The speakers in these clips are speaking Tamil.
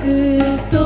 くスト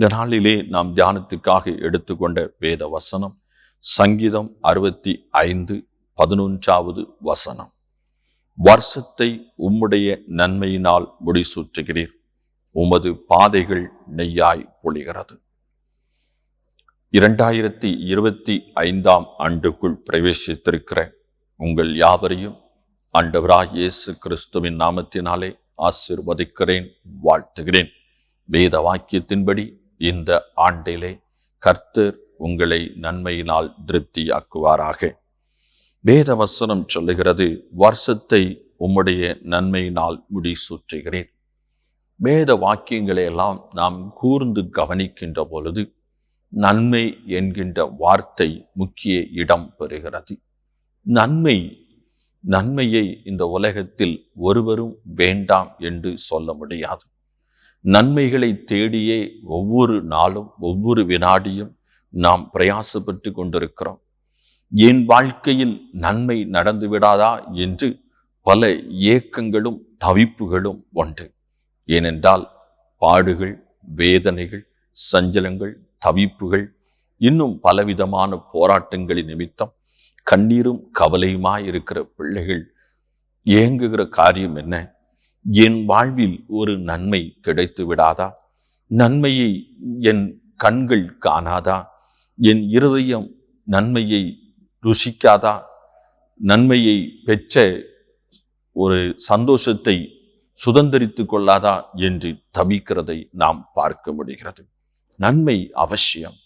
இந்த நாளிலே நாம் தியானத்துக்காக எடுத்துக்கொண்ட வேத வசனம் சங்கீதம் அறுபத்தி ஐந்து பதினொன்றாவது வசனம். வருஷத்தை உம்முடைய நன்மையினால் முடிசூற்றுகிறீர் உமது பாதைகள் நெய்யாய் பொழிகிறது. இரண்டாயிரத்தி இருபத்தி ஐந்தாம் ஆண்டுக்குள் பிரவேசித்திருக்கிற உங்கள் யாவரையும் ஆண்டவராய் இயேசு கிறிஸ்துவின் நாமத்தினாலே ஆசிர்வதிக்கிறேன் வாழ்த்துகிறேன். வேத வாக்கியத்தின்படி இந்த ஆண்டிலே கர்த்தர் உங்களை நன்மையினால் திருப்தியாக்குவாராக. வேத வசனம் சொல்லுகிறது வருஷத்தை உம்முடைய நன்மையினால் முடிசூற்றுகிறேன் வேத வாக்கியங்களை எல்லாம் நாம் கூர்ந்து கவனிக்கின்ற பொழுது நன்மை என்கின்ற வார்த்தை முக்கிய இடம் பெறுகிறது. நன்மை நன்மையை இந்த உலகத்தில் ஒருவரும் வேண்டாம் என்று சொல்ல முடியாது. நன்மைகளை தேடியே ஒவ்வொரு நாளும் ஒவ்வொரு வினாடியும் நாம் பிரயாசப்பட்டு கொண்டிருக்கிறோம். என் வாழ்க்கையில் நன்மை நடந்து விடாதா என்று பல ஏக்கங்களும் தவிப்புகளும் உண்டு ஏனென்றால் பாடுகள் வேதனைகள் சஞ்சலங்கள் தவிப்புகள் இன்னும் பலவிதமான போராட்டங்களின் நிமித்தம் கண்ணீரும் கவலையுமாய் இருக்கிற பிள்ளைகள் ஏங்குகிற காரியம் என்ன? என் வாழ்வில் ஒரு நன்மை கிடைத்து விடாதா? நன்மையை என் கண்கள் காணாதா? என் இருதயம் நன்மையை ருசிக்காதா? நன்மையை பெற்ற ஒரு சந்தோஷத்தை சுதந்திரித்து கொள்ளாதா என்று தவிக்கிறதை நாம் பார்க்க முடிகிறது. நன்மை அவசியம்.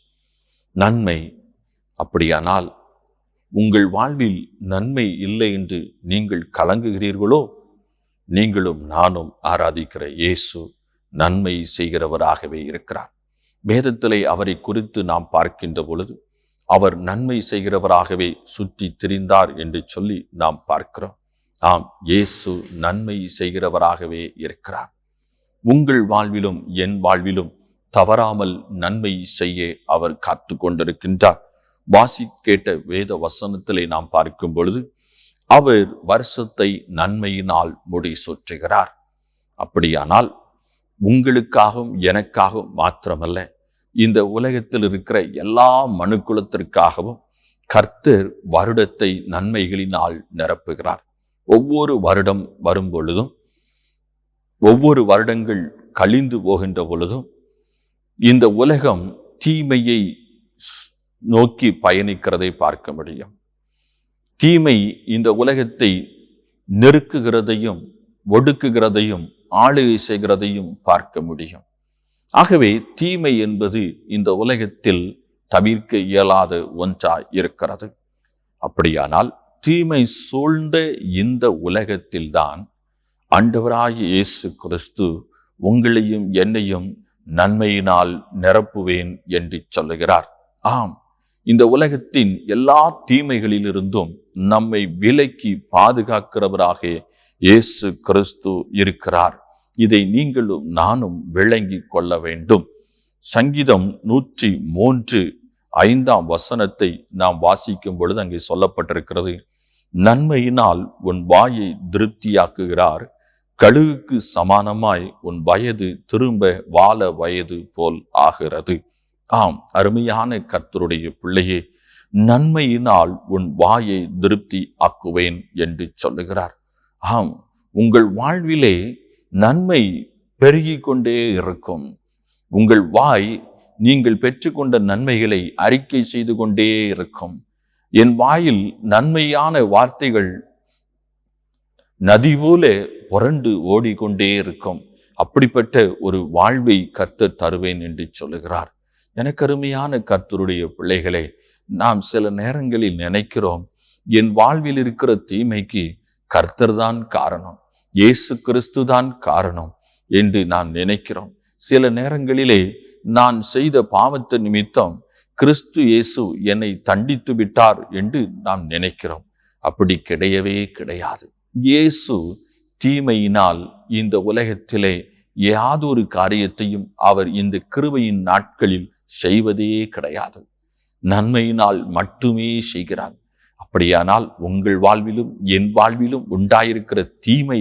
நன்மை அப்படியானால் உங்கள் வாழ்வில் நன்மை இல்லை என்று நீங்கள் கலங்குகிறீர்களோ நீங்களும் நானும் ஆராதிக்கிற இயேசு நன்மை செய்கிறவராகவே இருக்கிறார். வேதத்திலே அவரை குறித்து நாம் பார்க்கின்ற பொழுது அவர் நன்மை செய்கிறவராகவே சுற்றி திரிந்தார் என்று சொல்லி நாம் பார்க்கிறோம். ஆம் இயேசு நன்மை செய்கிறவராகவே இருக்கிறார். உங்கள் வாழ்விலும் என் வாழ்விலும் தவறாமல் நன்மை செய்ய அவர் காத்து கொண்டிருக்கின்றார். வாசி கேட்ட வேத வசனத்திலே நாம் பார்க்கும் பொழுது அவர் வருஷத்தை நன்மையினால் முடி சுற்றுகிறார் அப்படியானால் உங்களுக்காகவும் எனக்காகவும் மாத்திரமல்ல இந்த உலகத்தில் இருக்கிற எல்லா மனுக்குலத்திற்காகவும் கர்த்தர் வருடத்தை நன்மைகளினால் நிரப்புகிறார். ஒவ்வொரு வருடம் வரும் பொழுதும் ஒவ்வொரு வருடங்கள் கழிந்து போகின்ற பொழுதும் இந்த உலகம் தீமையை நோக்கி பயணிக்கிறதை பார்க்க முடியும். தீமை இந்த உலகத்தை நெருக்குகிறதையும் ஒடுக்குகிறதையும் ஆளுகை செய்கிறதையும் பார்க்க முடியும். ஆகவே தீமை என்பது இந்த உலகத்தில் தவிர்க்க இயலாத ஒன்றாய் இருக்கிறது. அப்படியானால் தீமை சூழ்ந்த இந்த உலகத்தில்தான் ஆண்டவராகிய இயேசு கிறிஸ்து உங்களையும் என்னையும் நன்மையினால் நிரப்புவேன் என்று சொல்லுகிறார். ஆம் இந்த உலகத்தின் எல்லா தீமைகளிலிருந்தும் நம்மை விலக்கி பாதுகாக்கிறவராக இயேசு கிறிஸ்து இருக்கிறார். இதை நீங்களும் நானும் விளங்கி கொள்ள வேண்டும். சங்கீதம் நூற்றி மூன்று ஐந்தாம் வசனத்தை நாம் வாசிக்கும் பொழுது அங்கே சொல்லப்பட்டிருக்கிறது நன்மையினால் உன் வாயை திருப்தியாக்குகிறார் கழுகுக்கு சமானமாய் உன் வயது திரும்ப வாழ வயது போல் ஆகிறது. ஆம் அருமையான கர்த்தருடைய பிள்ளையே நன்மையினால் உன் வாயை திருப்தி ஆக்குவேன் என்று சொல்லுகிறார். ஆம் உங்கள் வாழ்விலே நன்மை பெருகி கொண்டே இருக்கும். உங்கள் வாய் நீங்கள் பெற்றுக்கொண்ட நன்மைகளை அறிக்கை செய்து கொண்டே இருக்கும். என் வாயில் நன்மையான வார்த்தைகள் நதி போல புரண்டு ஓடிக்கொண்டே இருக்கும். அப்படிப்பட்ட ஒரு வாழ்வை கர்த்தர் தருவேன் என்று சொல்லுகிறார். எனக்கு அருமையான கர்த்தருடைய பிள்ளைகளே நாம் சில நேரங்களில் நினைக்கிறோம் என் வாழ்வில் இருக்கிற தீமைக்கு கர்த்தர் தான் காரணம் இயேசு கிறிஸ்து தான் காரணம் என்று நான் நினைக்கிறோம். சில நேரங்களிலே நான் செய்த பாவத்து நிமித்தம் கிறிஸ்து இயேசு என்னை தண்டித்து விட்டார் என்று நாம் நினைக்கிறோம். அப்படி கிடையவே கிடையாது. இயேசு தீமையினால் இந்த உலகத்திலே யாதொரு காரியத்தையும் அவர் இந்த கிருபையின் நாட்களில் செய்வதே கிடையாது. நன்மையினால் மட்டுமே செய்கிறார் அப்படியானால் உங்கள் வாழ்விலும் என் வாழ்விலும் உண்டாயிருக்கிற தீமை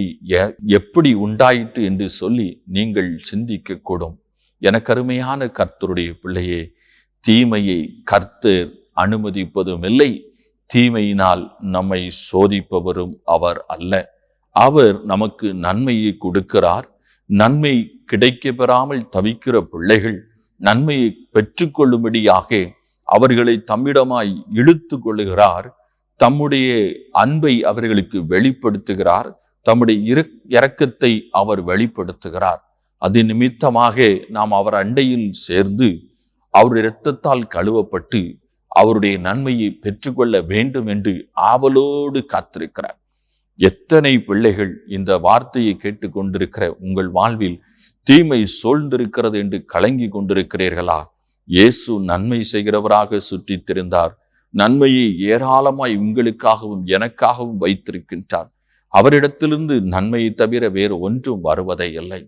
எப்படி உண்டாயிற்று என்று சொல்லி நீங்கள் சிந்திக்கக்கூடும். எனக்கு அருமையான கர்த்தருடைய பிள்ளையே தீமையை கர்த்தர் அனுமதிப்பதும் இல்லை தீமையினால் நம்மை சோதிப்பவரும் அவர் அல்ல. அவர் நமக்கு நன்மையை கொடுக்கிறார். நன்மை கிடைக்க பெறாமல் தவிக்கிற பிள்ளைகள் நன்மையை பெற்றுக்கொள்ளும்படியாக அவர்களை தம்மிடமாய் இழுத்து கொள்ளுகிறார். தம்முடைய அன்பை அவர்களுக்கு வெளிப்படுத்துகிறார். தம்முடைய இரு- இறக்கத்தை அவர் வெளிப்படுத்துகிறார். அது நிமித்தமாக நாம் அவர் அண்டையில் சேர்ந்து அவருடைய இரத்தத்தால் கழுவப்பட்டு அவருடைய நன்மையை பெற்றுக்கொள்ள வேண்டும் என்று ஆவலோடு காத்திருக்கிறார். எத்தனை பிள்ளைகள் இந்த வார்த்தையை கேட்டுக்கொண்டிருக்கிற உங்கள் வாழ்வில் தீமை சூழ்ந்திருக்கிறது என்று கலங்கி கொண்டிருக்கிறீர்களா? இயேசு நன்மை செய்கிறவராக சுற்றித் திரிந்தார் நன்மையை ஏராளமாய் உங்களுக்காகவும் எனக்காகவும் வைத்திருக்கின்றார். அவரிடத்திலிருந்து நன்மையை தவிர வேறு ஒன்றும் வருவதே இல்லை.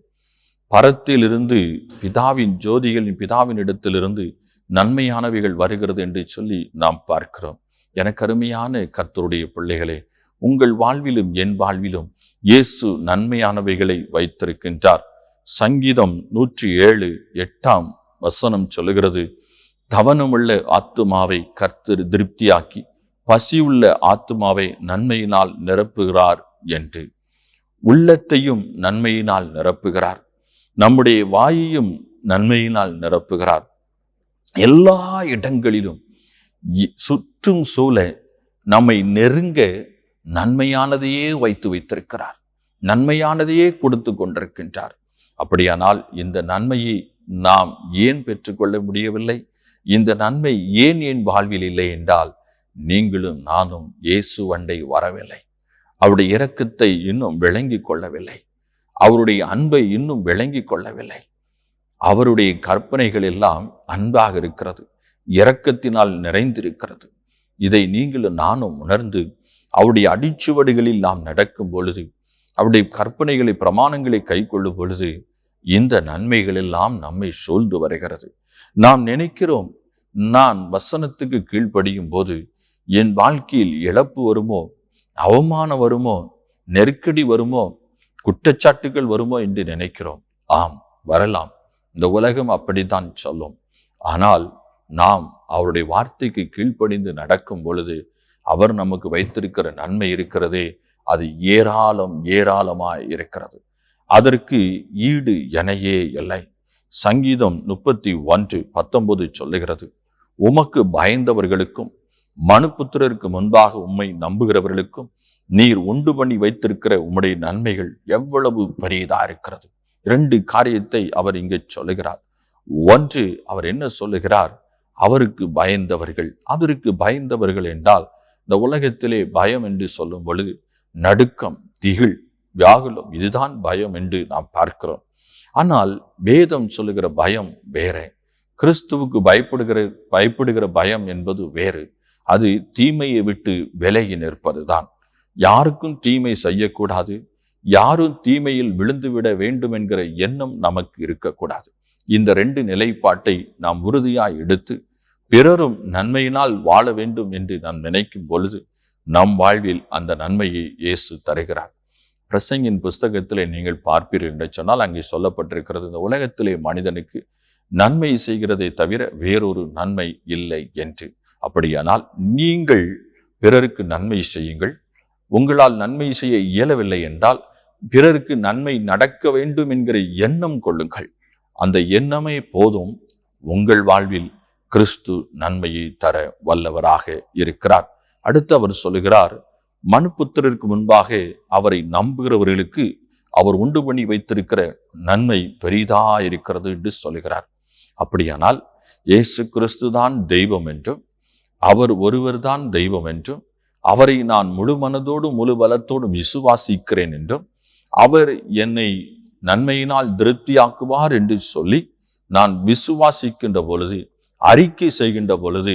பரத்திலிருந்து பிதாவின் ஜோதிகளின் பிதாவின் இடத்திலிருந்து நன்மையானவைகள் வருகிறது என்று சொல்லி நாம் பார்க்கிறோம். எனக்கு அருமையான கத்தருடைய பிள்ளைகளே உங்கள் வாழ்விலும் என் வாழ்விலும் இயேசு நன்மையானவைகளை வைத்திருக்கின்றார். சங்கீதம் நூற்றி ஏழு எட்டாம் வசனம் சொல்லுகிறது தவனமுள்ள ஆத்துமாவை கர்த்தர் திருப்தியாக்கி பசியுள்ள ஆத்துமாவை நன்மையினால் நிரப்புகிறார் என்று. உள்ளத்தையும் நன்மையினால் நிரப்புகிறார். நம்முடைய வாயையும் நன்மையினால் நிரப்புகிறார். எல்லா இடங்களிலும் சுற்றும் சூழ நம்மை நெருங்க நன்மையானதையே வைத்து வைத்திருக்கிறார். நன்மையானதையே கொடுத்து கொண்டிருக்கின்றார். அப்படியானால் இந்த நன்மையை நாம் ஏன் பெற்றுக்கொள்ள முடியவில்லை? இந்த நன்மை ஏன் என் வாழ்வில் இல்லை என்றால் நீங்களும் நானும் இயேசு அண்டை வரவில்லை. அவருடைய இரக்கத்தை இன்னும் விளங்கி கொள்ளவில்லை. அவருடைய அன்பை இன்னும் விளங்கிக் கொள்ளவில்லை. அவருடைய கற்பனைகள் எல்லாம் அன்பாக இருக்கிறது. இரக்கத்தினால் நிறைந்திருக்கிறது. இதை நீங்களும் நானும் உணர்ந்து அவருடைய அடிச்சுவடுகளில் நாம் நடக்கும் பொழுது அவருடைய கற்பனைகளை பிரமாணங்களை கைக்கொள்ளும் பொழுது இந்த நன்மைகள் எல்லாம் நம்மை சூழ்ந்து வருகிறது. நாம் நினைக்கிறோம் நான் வசனத்துக்கு கீழ்ப்படியும் போது என் வாழ்க்கையில் இழப்பு வருமோ அவமானம் வருமோ நெருக்கடி வருமோ குற்றச்சாட்டுகள் வருமோ என்று நினைக்கிறோம். ஆம் வரலாம். இந்த உலகம் அப்படித்தான் சொல்லும். ஆனால் நாம் அவருடைய வார்த்தைக்கு கீழ்ப்படிந்து நடக்கும் பொழுது அவர் நமக்கு வைத்திருக்கிற நன்மை இருக்கிறதே அது ஏராளம் ஏராளமாய் இருக்கிறது. அதற்கு ஈடு எனையே இல்லை. சங்கீதம் முப்பத்தி ஒன்று பத்தொன்பது சொல்லுகிறது உமக்கு பயந்தவர்களுக்கும் மனுபுத்திரருக்கு முன்பாக உம்மை நம்புகிறவர்களுக்கும் நீர் உண்டு பண்ணி வைத்திருக்கிற உம்முடைய நன்மைகள் எவ்வளவு பெரியதா இருக்கிறது? இரண்டு காரியத்தை அவர் இங்கே சொல்லுகிறார். ஒன்று அவர் என்ன சொல்லுகிறார்? அவருக்கு பயந்தவர்கள். அவருக்கு பயந்தவர்கள் என்றால் இந்த உலகத்திலே பயம் என்று சொல்லும் பொழுது நடுக்கம் திகில் வியாகுலம் இதுதான் பயம் என்று நாம் பார்க்கிறோம். ஆனால் வேதம் சொல்லுகிற பயம் வேற. கிறிஸ்துவுக்கு பயப்படுகிற பயப்படுகிற பயம் என்பது வேறு. அது தீமையை விட்டு விலகி நிற்பதுதான். யாருக்கும் தீமை செய்யக்கூடாது. யாரும் தீமையில் விழுந்துவிட வேண்டும் என்கிற எண்ணம் நமக்கு இருக்கக்கூடாது. இந்த ரெண்டு நிலைப்பாட்டை நாம் உறுதியாய் எடுத்து பிறரும் நன்மையினால் வாழ வேண்டும் என்று நாம் நினைக்கும் பொழுது நம் வாழ்வில் அந்த நன்மையை இயேசு தருகிறார். பிரசங்கின் புஸ்தகத்திலே நீங்கள் பார்ப்பீர்கள் என்று சொன்னால் அங்கே சொல்லப்பட்டிருக்கிறது இந்த உலகத்திலே மனிதனுக்கு நன்மை செய்கிறதை தவிர வேறொரு நன்மை இல்லை என்று. அப்படியானால் நீங்கள் பிறருக்கு நன்மை செய்யுங்கள். உங்களால் நன்மை செய்ய இயலவில்லை என்றால் பிறருக்கு நன்மை நடக்க வேண்டும் என்கிற எண்ணம் கொள்ளுங்கள். அந்த எண்ணமே போதும். உங்கள் வாழ்வில் கிறிஸ்து நன்மையை தர வல்லவராக இருக்கிறார். அடுத்து அவர் சொல்லுகிறார் மனுப்புத்திரருக்கு முன்பாக அவரை நம்புகிறவர்களுக்கு அவர் உண்டு பண்ணி வைத்திருக்கிற நன்மை பெரிதா இருக்கிறது என்று சொல்லுகிறார். அப்படியானால் இயேசு கிறிஸ்து தான் தெய்வம் என்றும் அவர் ஒருவர்தான் தெய்வம் என்றும் அவரை நான் முழு மனதோடும் முழு பலத்தோடும் விசுவாசிக்கிறேன் என்றும் அவர் என்னை நன்மையினால் திருப்தியாக்குவார் என்று சொல்லி நான் விசுவாசிக்கின்ற பொழுது அறிக்கை செய்கின்ற பொழுது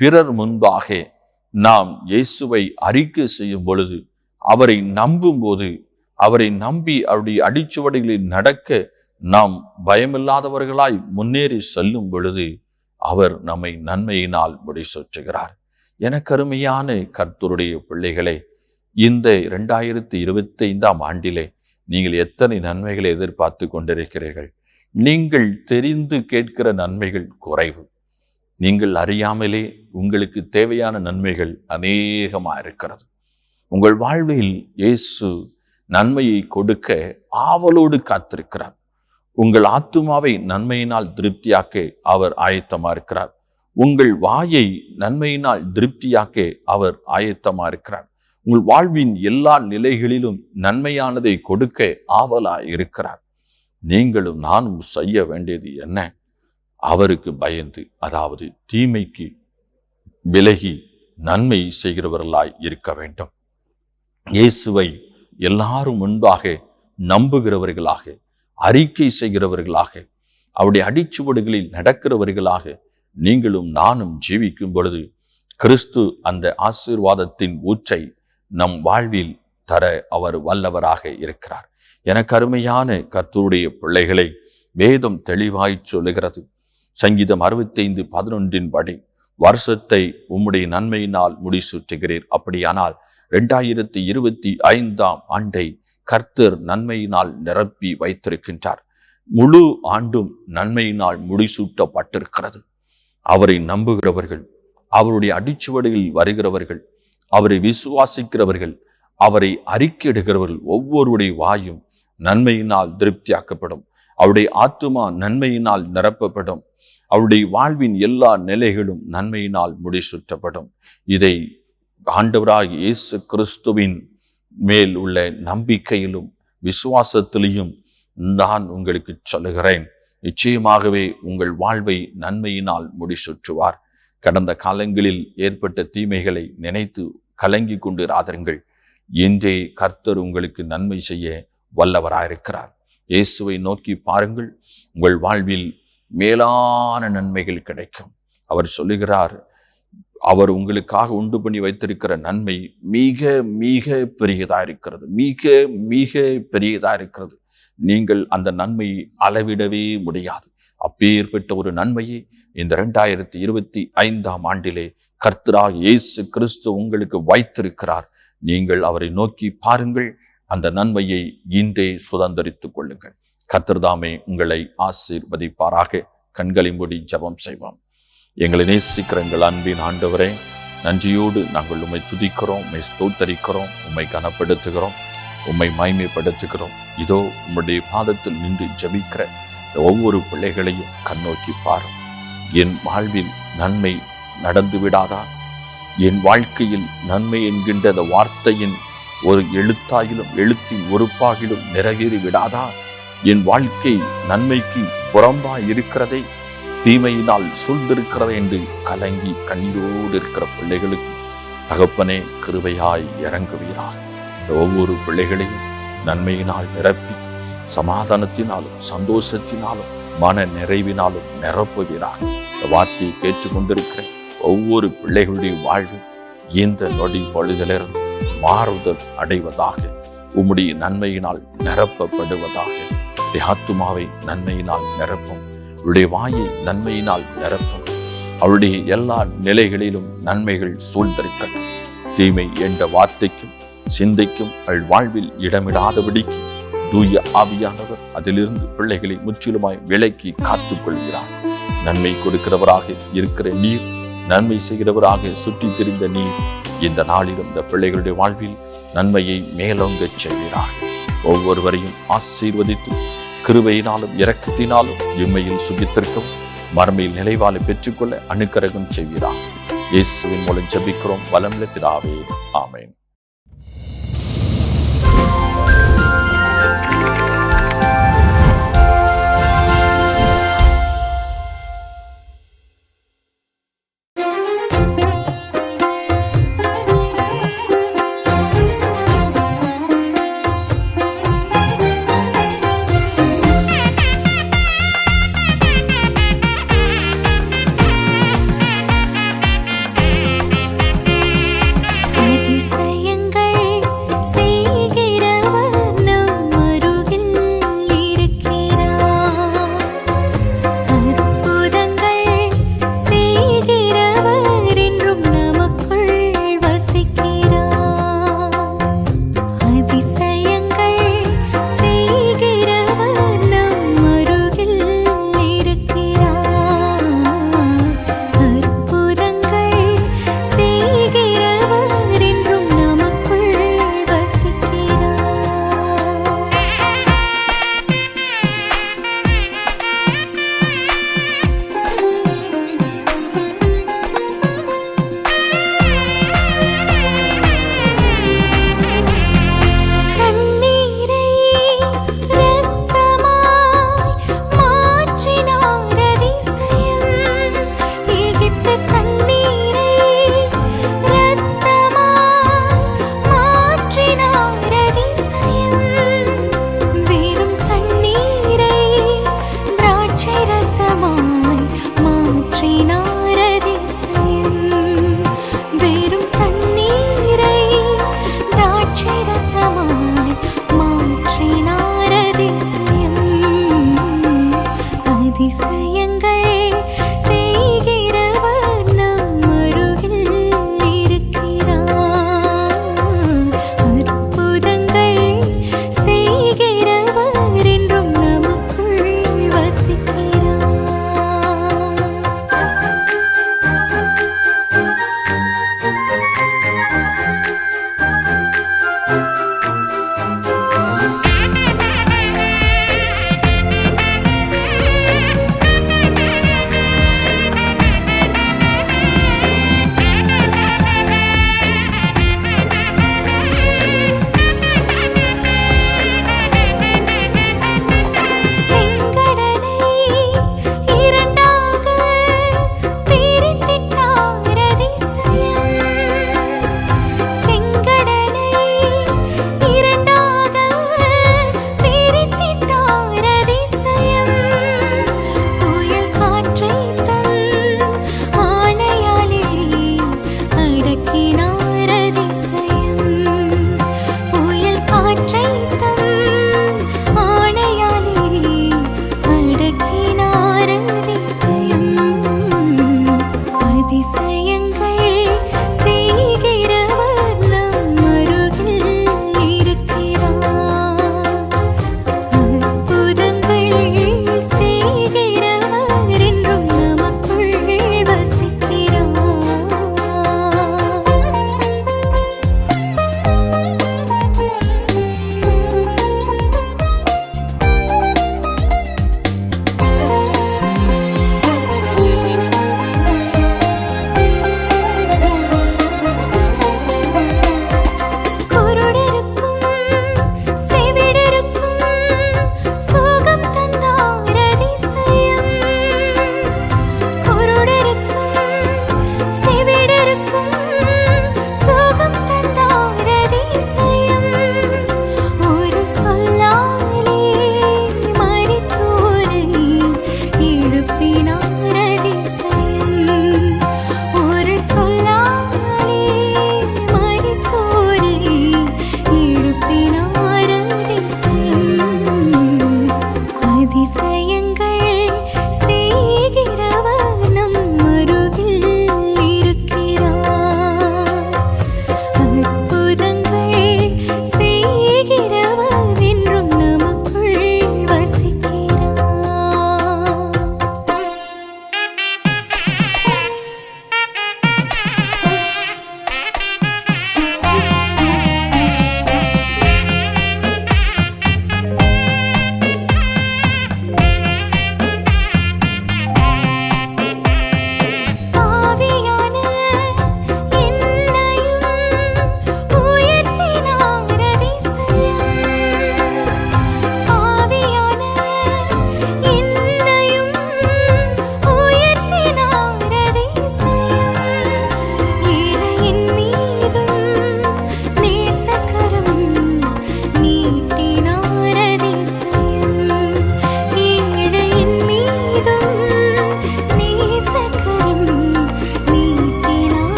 பிறர் முன்பாக நாம் இயேசுவை அறிக்கை செய்யும் பொழுது அவரை நம்பும்போது அவரை நம்பி அவருடைய அடிச்சுவடிகளில் நடக்க நாம் பயமில்லாதவர்களாய் முன்னேறி செல்லும் பொழுது அவர் நம்மை நன்மையினால் முடிசூற்றுகிறார் என கருமையான கர்த்தருடைய பிள்ளைகளே இந்த இரண்டாயிரத்தி இருபத்தி ஐந்தாம் ஆண்டிலே நீங்கள் எத்தனை நன்மைகளை எதிர்பார்த்து கொண்டிருக்கிறீர்கள்? நீங்கள் தெரிந்து கேட்கிற நன்மைகள் குறைவு. நீங்கள் அறியாமலே உங்களுக்கு தேவையான நன்மைகள் அநேகமாக இருக்கிறது. உங்கள் வாழ்வில் இயேசு நன்மையை கொடுக்க ஆவலோடு காத்திருக்கிறார். உங்கள் ஆத்துமாவை நன்மையினால் திருப்தியாக்க அவர் ஆயத்தமாக இருக்கிறார். உங்கள் வாயை நன்மையினால் திருப்தியாக்க அவர் ஆயத்தமாக இருக்கிறார். உங்கள் வாழ்வின் எல்லா நிலைகளிலும் நன்மையானதை கொடுக்க ஆவலாக இருக்கிறார். நீங்களும் நானும் செய்ய வேண்டியது என்ன? அவருக்கு பயந்து அதாவது தீமைக்கு விலகி நன்மை செய்கிறவர்களாய் இருக்க வேண்டும். இயேசுவை எல்லாரும் முன்பாக நம்புகிறவர்களாக அறிக்கை செய்கிறவர்களாக அவருடைய அடிச்சுவடுகளில் நடக்கிறவர்களாக நீங்களும் நானும் ஜீவிக்கும் பொழுது கிறிஸ்து அந்த ஆசீர்வாதத்தின் ஊற்றை நம் வாழ்வில் தர அவர் வல்லவராக இருக்கிறார். எனக்கு அருமையான கர்த்தருடைய பிள்ளைகளை வேதம் தெளிவாய் சொல்லுகிறது. சங்கீதம் அறுபத்தைந்து பதினொன்றின் படி வருஷத்தை உம்முடைய நன்மையினால் முடிசூற்றுகிறீர் அப்படியானால் ரெண்டாயிரத்தி இருபத்தி ஐந்தாம் ஆண்டை கர்த்தர் நன்மையினால் நிரப்பி வைத்திருக்கின்றார். முழு ஆண்டும் நன்மையினால் முடிசூட்டப்பட்டிருக்கிறது. அவரை நம்புகிறவர்கள் அவருடைய அடிச்சுவடுகளில் வருகிறவர்கள் அவரை விசுவாசிக்கிறவர்கள் அவரை அறிக்கையிடுகிறவர்கள் ஒவ்வொருடைய வாயும் நன்மையினால் திருப்தியாக்கப்படும். அவருடைய ஆத்துமா நன்மையினால் நிரப்பப்படும். அவருடைய வாழ்வின் எல்லா நிலைகளும் நன்மையினால் முடிசூற்றப்படும் இதை ஆண்டவராக இயேசு கிறிஸ்துவின் மேல் உள்ள நம்பிக்கையிலும் விசுவாசத்திலையும் நான் உங்களுக்கு சொல்லுகிறேன். நிச்சயமாகவே உங்கள் வாழ்வை நன்மையினால் முடிசூற்றுவார் கடந்த காலங்களில் ஏற்பட்ட தீமைகளை நினைத்து கலங்கி கொண்டிராதீர்கள் இன்றே கர்த்தர் உங்களுக்கு நன்மை செய்ய வல்லவராயிருக்கிறார். இயேசுவை நோக்கி பாருங்கள். உங்கள் வாழ்வில் மேலான நன்மைகள் கிடைக்கும். அவர் சொல்லுகிறார் அவர் உங்களுக்காக உண்டு பண்ணி வைத்திருக்கிற நன்மை மிக மிக பெரியதாக இருக்கிறது. மிக மிக பெரியதாக இருக்கிறது. நீங்கள் அந்த நன்மை அளவிடவே முடியாது. அப்பேற்பட்ட ஒரு நன்மையை இந்த ரெண்டாயிரத்தி இருபத்தி ஐந்தாம் ஆண்டிலே கர்த்தராக இயேசு கிறிஸ்து உங்களுக்கு வைத்திருக்கிறார். நீங்கள் அவரை நோக்கி பாருங்கள். அந்த நன்மையை இன்றே சுதந்திரித்துக் கொள்ளுங்கள். கத்திர்தாமே உங்களை ஆசீர்வதிப்பாராக. கண்களை மூடி ஜெபம் செய்வோம். எங்களை நேசிக்கிற எங்கள் அன்பின் ஆண்டவரே நன்றியோடு நாங்கள் உம்மை துதிக்கிறோம் உம்மை ஸ்தோத்தரிக்கிறோம் உம்மை கனப்படுத்துகிறோம் உம்மை மைமைப்படுத்துகிறோம் இதோ உம்முடைய பாதத்தில் நின்று ஜபிக்கிற ஒவ்வொரு பிள்ளைகளையும் கண்ணோக்கி பாரும். என் வாழ்வில் நன்மை நடந்து விடாதா? என் வாழ்க்கையில் நன்மை என்கின்ற அந்த வார்த்தையின் ஒரு எழுத்தாயிலும் எழுத்தின் ஒருப்பாகிலும் நிறைவேறி விடாதா? என் வாழ்க்கை நன்மைக்கு புறம்பாய் இருக்கிறதே தீமையினால் சூழ்ந்திருக்கிறது என்று கலங்கி கண்ணீரோடு இருக்கிற பிள்ளைகளுக்கு தகப்பனே கிருபையாய் இறங்குவீராக. ஒவ்வொரு பிள்ளைகளையும் நன்மையினால் நிரப்பி சமாதானத்தினாலும் சந்தோஷத்தினாலும் மன நிறைவினாலும் நிரப்புவீராக. இந்த வார்த்தையை கேட்டுக்கொண்டிருக்கிற ஒவ்வொரு பிள்ளைகளுடைய வாழ்வு இந்த நொடி பொழுதிலிருந்து மாறுதல் அடைவதாக உம்முடைய நன்மையினால் நிரப்பப்படுவதாக ஆத்துமாவை நன்மையினால் நிரப்பும். அவருடைய வாயை நன்மையினால் நிரப்பும். அவருடைய எல்லா நிலைகளிலும் நன்மைகள் சூழ்ந்திருக்கட்டும். தீமை என்ற வார்த்தைக்கும் சிந்தைக்கும் அவள் வாழ்வில் இடமிடாதபடிக்கு தூய ஆவியானவர் அதிலிருந்து பிள்ளைகளை முற்றிலுமாய் விலக்கி காத்துக் கொள்கிறார் நன்மை கொடுக்கிறவராக இருக்கிற நீர் நன்மை செய்கிறவராக சுற்றி திரிந்த நீர் இந்த நாளிலும் இந்த பிள்ளைகளுடைய வாழ்வில் நன்மையை மேலோங்கச் செய்வீராக. ஒவ்வொருவரையும் ஆசீர்வதித்து கிருபையினாலும் இரக்கத்தினாலும் இம்மையில் சுகித்திருக்கும் மறுமையில் நிலைவாழை பெற்றுக்கொள்ள அனுக்கரகம் செய்வீராக. இயேசுவின் மூலம் ஜபிக்கிறோம். வளம்ல பிதாவே. ஆமேன்.